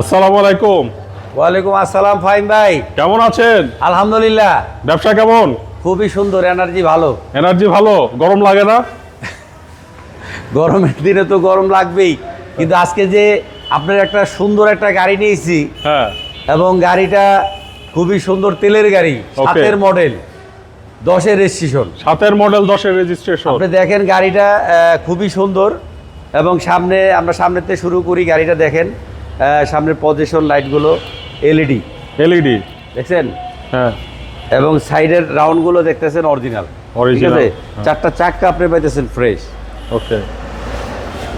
আসসালামু আলাইকুম। ওয়ালাইকুম আসসালাম ফাইন ভাই। কেমন আছেন? আলহামদুলিল্লাহ। ব্যবসা কেমন? খুবই সুন্দর এনার্জি ভালো। এনার্জি ভালো গরম লাগে না? গরমের দিনে তো গরম লাগবেই। কিন্তু আজকে যে আপনার একটা সুন্দর একটা গাড়ি নিয়েছি হ্যাঁ। এবং গাড়িটা খুবই সুন্দর তেলের গাড়ি সাতের মডেল দশের রেজিস্ট্রেশন সাতের মডেল দশের রেজিস্ট্রেশন আপনি দেখেন গাড়িটা খুবই সুন্দর এবং সামনে আমরা সামনেতে শুরু করি গাড়িটা দেখেন। সামনের পজিশন লাইটগুলো এলইডি এলইডি দেখছেন? হ্যাঁ। এবং সাইডের রাউন্ডগুলো দেখতেছেন অরিজিনাল ঠিক আছে? হ্যাঁ। চারটা চাক্কা আপনি পাইতেছেন ফ্রেশ ওকে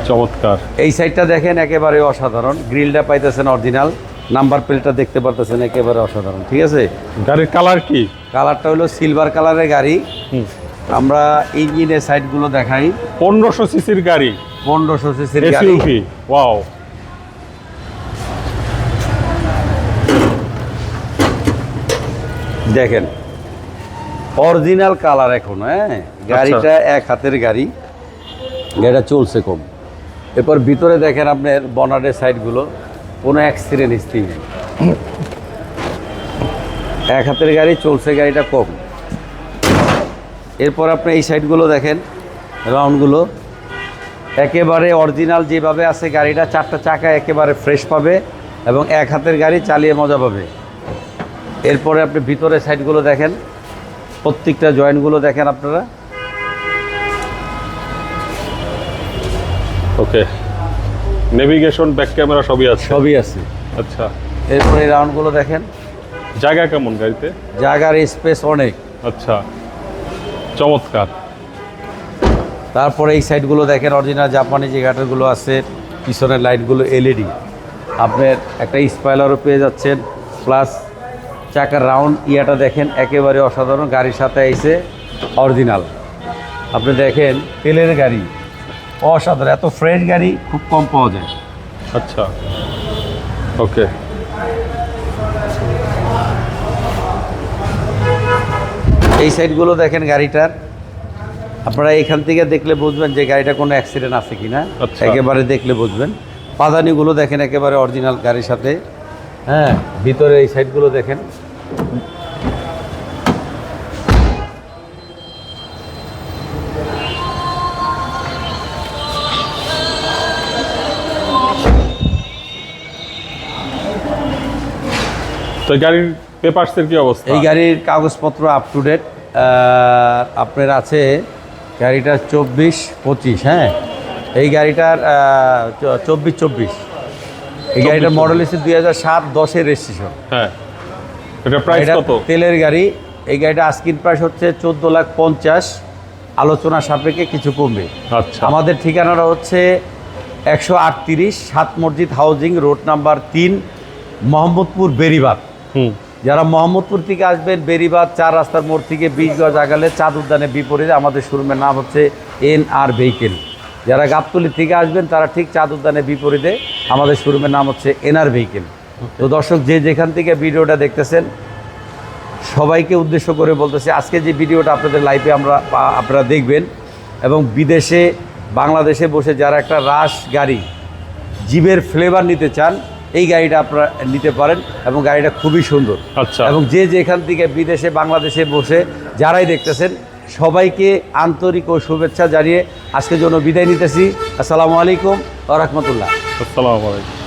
চমৎকার। এই সাইডটা দেখেন একেবারে অসাধারণ। গ্রিলটা পাইতেছেন অরিজিনাল নাম্বার প্লেটটা দেখতে পারতেছেন একেবারে অসাধারণ। ঠিক আছে? গাড়ির কালার কি? কালারটা হলো সিলভার কালারের গাড়ি। আমরা ইঞ্জিনের সাইডগুলো দেখাই। পনেরোশো সিসির গাড়ি। পনেরোশো সিসির গাড়ি। ওয়াও দেখেন অরিজিনাল কালার এখন হ্যাঁ? গাড়িটা এক হাতের গাড়ি গাড়িটা চলছে কম। এরপর ভিতরে দেখেন আপনার বনারের সাইডগুলো কোনো অ্যাক্সিডেন্ট হিস্ট্রি নেই। এক হাতের গাড়ি চলছে গাড়িটা কম। এরপর আপনি এই সাইডগুলো দেখেন রাউন্ডগুলো একেবারে অরিজিনাল যেভাবে আছে গাড়িটা চারটা চাকা একেবারে ফ্রেশ পাবে এবং এক হাতের গাড়ি চালিয়ে মজা পাবে। এরপরে আপনি ভিতরে সাইডগুলো দেখেন। প্রত্যেকটা জয়েন্টগুলো দেখেন আপনারা। ওকে। নেভিগেশন ব্যাক ক্যামেরা সবই আছে? সবই আছে। আচ্ছা। এরপরে এই রাউন্ডগুলো দেখেন। জায়গা কেমন গাড়িতে? জায়গার স্পেস অনেক। আচ্ছা। চমৎকার। তারপরে এই সাইডগুলো দেখেন অরিজিনাল জাপানি যে গাটারগুলো আছে পিছনের লাইটগুলো এলইডি আপনার একটা স্পাইলারও পেয়ে যাচ্ছেন প্লাস চাকার রাউন্ড ইয়াটা দেখেন একেবারে অসাধারণ। গাড়ির সাথে এসে অরিজিনাল আপনি দেখেন তেলের গাড়ি। অসাধারণ। এত ফ্রেশ গাড়ি খুব কম পাওয়া যায়। আচ্ছা। ওকে। এই সাইডগুলো দেখেন গাড়িটার। আপনারা এখান থেকে দেখলে বুঝবেন যে গাড়িটা কোনো অ্যাক্সিডেন্ট আছে কিনা। আচ্ছা। একেবারে দেখলে বুঝবেন। পাদানিগুলো দেখেন একেবারে অরিজিনাল গাড়ির সাথে। হ্যাঁ ভিতরে এই সাইডগুলো দেখেন। তো গাড়ির পেপারসের কি অবস্থা? এই গাড়ির কাগজপত্র আপ টু ডেট আপনার আছে গাড়িটা চব্বিশ পঁচিশ হ্যাঁ? এই গাড়িটার চব্বিশ চব্বিশ। এই গাড়িটার মডেল হচ্ছে দুই হাজার সাত দশের রেজিস্ট্রেশন হ্যাঁ। এটা প্রাইস কত? তেলের গাড়ি এই গাড়িটা আস্কিন প্রাইস হচ্ছে চোদ্দ লাখ পঞ্চাশ। আলোচনা সাপেক্ষে কিছু কমবে। আচ্ছা। আমাদের ঠিকানাটা হচ্ছে একশো আটত্রিশ সাত মসজিদ হাউজিং রোড নাম্বার তিন মোহাম্মদপুর বেরিবাদ। হুম। যারা মোহাম্মদপুর থেকে আসবেন বেরিবাদ চার রাস্তার মোড় থেকে বিশ গজ আগালে চাঁদ উদ্যানের বিপরীতে আমাদের শোরুমের নাম হচ্ছে এন আর ভেহিকেল। যারা গাবতলি থেকে আসবেন তারা ঠিক চাঁদ উদ্যানের বিপরীতে আমাদের শোরুমের নাম হচ্ছে এনআর ভেহিকেল। তো দর্শক যে যেখান থেকে ভিডিওটা দেখতেছেন সবাইকে উদ্দেশ্য করে বলতেছি আজকে যে ভিডিওটা আপনাদের লাইফে আমরা আপনারা দেখবেন এবং বিদেশে বাংলাদেশে বসে যারা একটা রাশ গাড়ি জিবের ফ্লেভার নিতে চান এই গাড়িটা আপনারা নিতে পারেন এবং গাড়িটা খুবই সুন্দর। আচ্ছা। এবং যে যেখান থেকে বিদেশে বাংলাদেশে বসে যারাই দেখতেছেন সবাইকে আন্তরিক ও শুভেচ্ছা জানিয়ে আজকের জন্য বিদায় নিতেছি। আসসালামু আলাইকুম রহমতুল্লাহ। আসসালামু আলাইকুম।